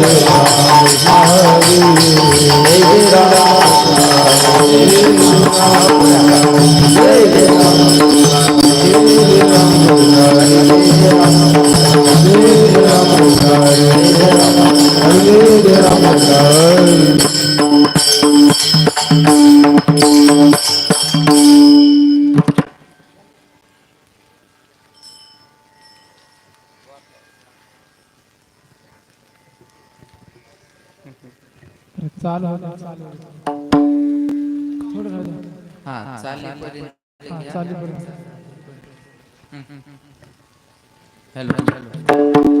Hare Rama Hare चालू होतं, चालू. थोडं राहू द्या. हा चालेल हा, चालू करू. Hello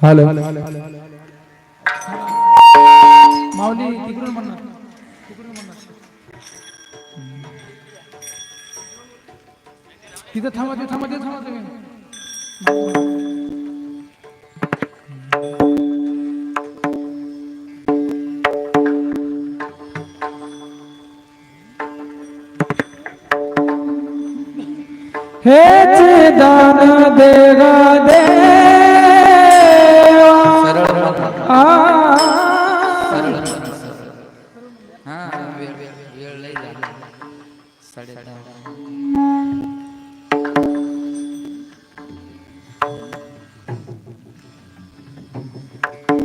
hello. माऊली तिकडून म्हणणार तिकडून म्हणणार तिथं थांबा थांबा थांबा. हेच दान देगा देवा.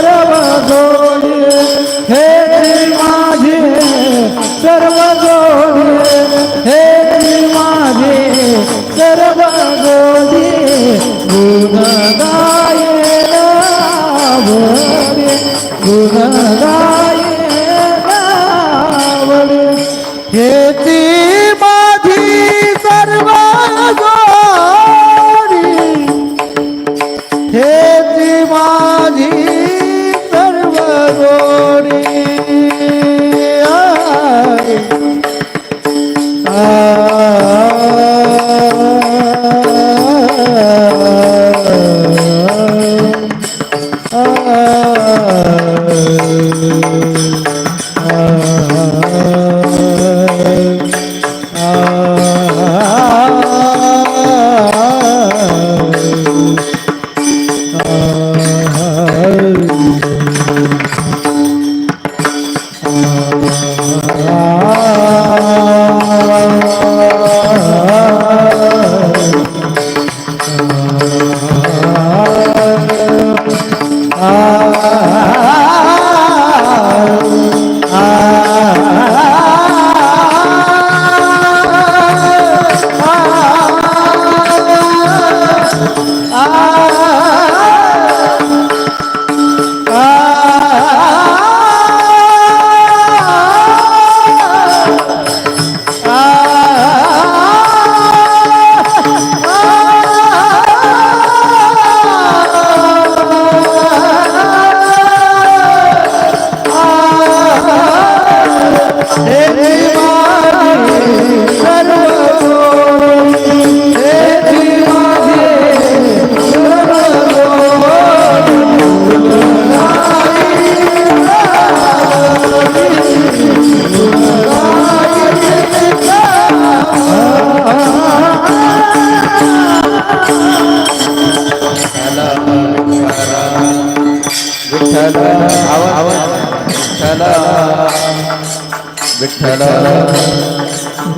सर्व जोडी हे माझे सर्व जोडी हे माझे सर्व जोडी गुण गायला गुण गायला हे ती माझी सर्व जोडी हे ती माझी सर्व गोडी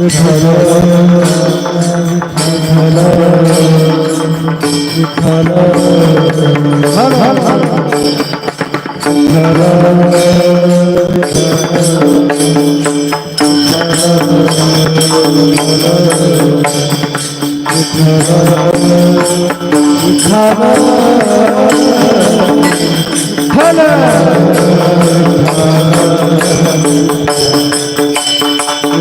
Hello.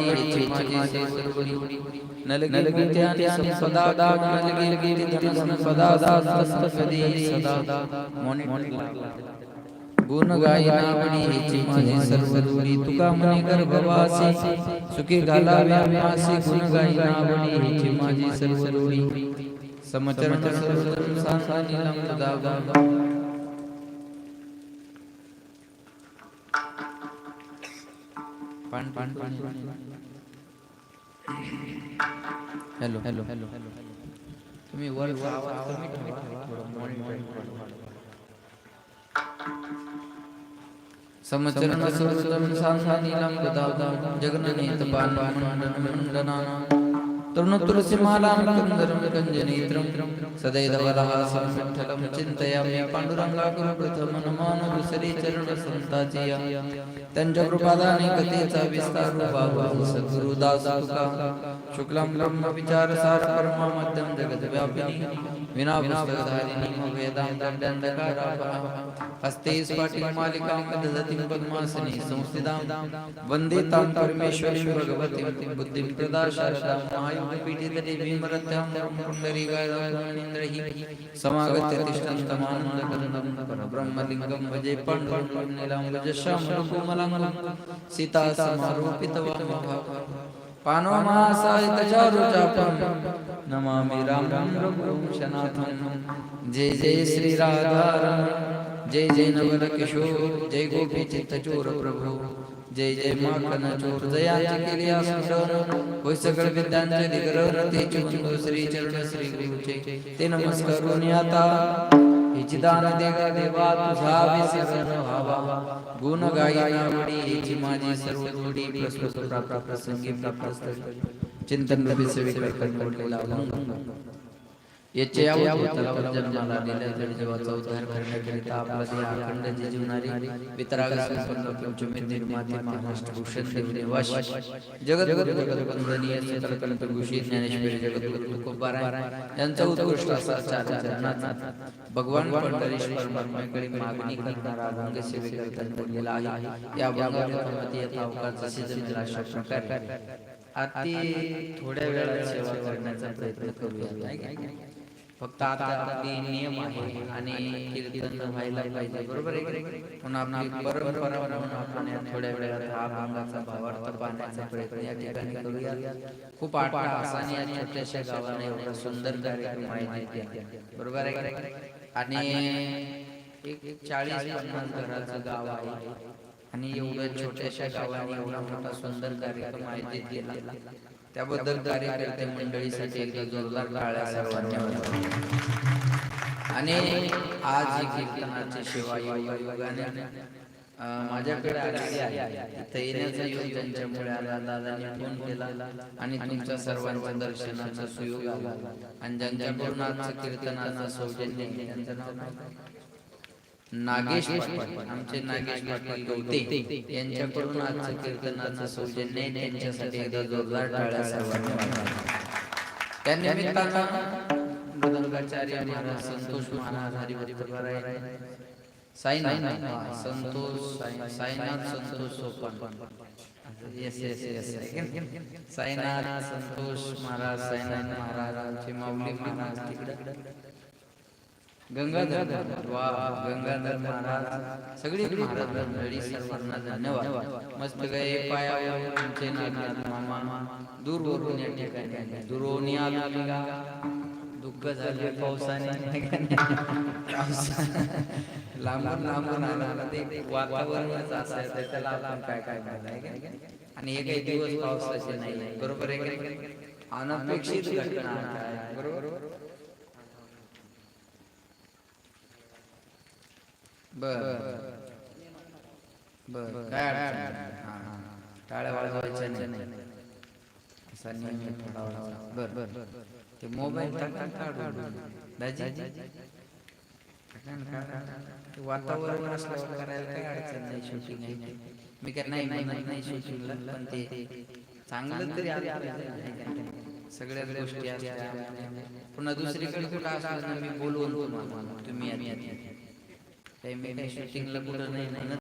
विठ्ठल माझी सर्वोडी नलगी आणि सदा नलगी सदा सदा सदी सदा मॉनिटर गुण गायनावडी हेची माझी सर्वदूरी तुका मनी गर्भवासी सुखी घालाव्या व्यासी गुण समचरण पान पान पान हॅलो हॅलो हॅलो तुम्ही वर आवाज कमी ठेवा. मॉनिटर समचरण सर्वतम सांसानीलम गदादा जगननेत पानपानमंडनाना तरुण तुलसी मालां कंदरं कंजनेत्रं सदैवरः संविठ्ठलं चिंतयामि पांडुरंगाकुल प्रथम नमान त्यांच्या कृपादाने कथेचा विस्तार बाबा सद्गुरुदास तुका। शुक्लम ब्रह्म विचार सार परमा मध्यम जगत व्यापिनी। विना पुस्तकधारिणी वेदांत दंडकारा हस्ते स्फाटिक मालिकां दधतीं पद्मासने संस्थितां। वंदे तां परमेश्वरीं भगवतीं बुद्धिं प्रदा शारदां महायुगपीठे देवीं समागत्य तिष्ठन्तमानन्दकन्दं परब्रह्मलिङ्गं भजे पाण्डुरङ्गं नीलाम्बुजश्यामलकोमलाङ्गं सीता समारोपितवामभावः पानोमासायितचारुचापं नमामि रामं रघुवंशनाथं जय जय श्री राधारमण जय जय नवल किशोर जय गोपी चित्तचोर प्रभू जय जय माखन चोर जयाचे केले आस्मरण होय सकळ विद्यांचे दिग्रह बंधू श्री चरण श्री गुरुचे ते नमस्कारून आता हिची देगा देवा तुझा विसरण व्हावा गुण गाई वडी हिची माझी सर्व जोडी प्रस्तुत। प्राप्त प्रसंगी प्राप्त चिंतन रवी सेविका कंडवलेला याचे तलावर जन्माला दिल्या जड जीवाचा उद्धार करण्याकरिता आपला देह अखंड जी जीवनारी वितराग संपन्न पंचमी निर्माते महाराष्ट्र भूषण देव निवास जगत वंदनीय गुशी ज्ञानेश्वरी यांचा उत्कृष्ट असा भगवान परमात्म्याकडे मागणी करणारा अभंग सेवेकरता बोललेला आहे या अभंगामध्ये यथा अवकाश जसे जमेल अशा प्रकारे अति थोड्या वेळात सेवा करण्याचा प्रयत्न करूया? फक्त आता आपली नियम आहे आणि कीर्तन व्हायला पाहिजे बरोबर आहे की नाही? परंपरा म्हणून आपण या थोड्या वेळात हा भागाचा भावार्थ पाहण्याचा प्रयत्न या ठिकाणी करूया खूप आठवडा आसानी या छोट्याशा गावाने एवढा सुंदर कार्यक्रम आयोजित बरोबर आहे आणि एक चाळीस पन्नास घराचं गाव आहे. आणि एवढ्या छोट्याशा गावाने एवढा मोठा सुंदर कार्यक्रम आयोजित केला. त्याबद्दल कार्यकर्ते मंडळीसाठी एकदा जोरदार सर्वांनी. आणि आज कीर्तनाची सेवा योगायोगाने अं, माझ्याकडे आलेली आहे. इथं येण्याचा योग त्यांच्यामुळे आला दादाने फोन केला आणि तुमच्या सर्वांच्या दर्शनाचा सुयोग आला. आणि ज्यांच्याकडून आजचं कीर्तनाचं सौजन्य त्यांचं नाव? नागेश आमचे नागेश पाटील गवते यांच्याकडून आजचं कीर्तनाचं सौजन्य. त्यांच्यासाठी एकदा जोरदार टाळ्या सर्वांनी. त्या निमित्तानं मृदंगाचार्य Maharaj Santosh Maharaj Haribhadrarai Sainath. Santosh Sai- Sainath Santosh Sopan. Yes yes yes Sainath Santosh Maharaj Sainath Maharaj माऊली महाराज तिकडे. गंगाधर वा गंगाधर महाराज. सगळी महाराज मंडळी सर्वांना धन्यवाद. मस्त गए तुमचे मामा. दूरवरून या ठिकाणी. आले. दुरून आला का दुःख झाले पावसाने. पावसा- लांबून लांबून आला ते वातावरणच असं आहे, त्याला आपण काय काय आणि हे काही दिवस पावसाचे नाही. बरोबर आहे? अनपेक्षित घटना. बरोबर? बर बर. काय टाळ्या नाही. असा नियम थोडा बर बर. ते मोबाईल काढून दाजी? वातावरण असल्यावर करायला काही अडचण नाही शूटिंग आहे. मी काय नाही म्हणत नाही शूटिंगला पण ते चांगलं तरी गोष्टी पुन्हा दुसरीकडे कुठं असलं मी बोलवून तुम्ही या- या- या. काही मी काही शूटिंगला कुठं नाही म्हणत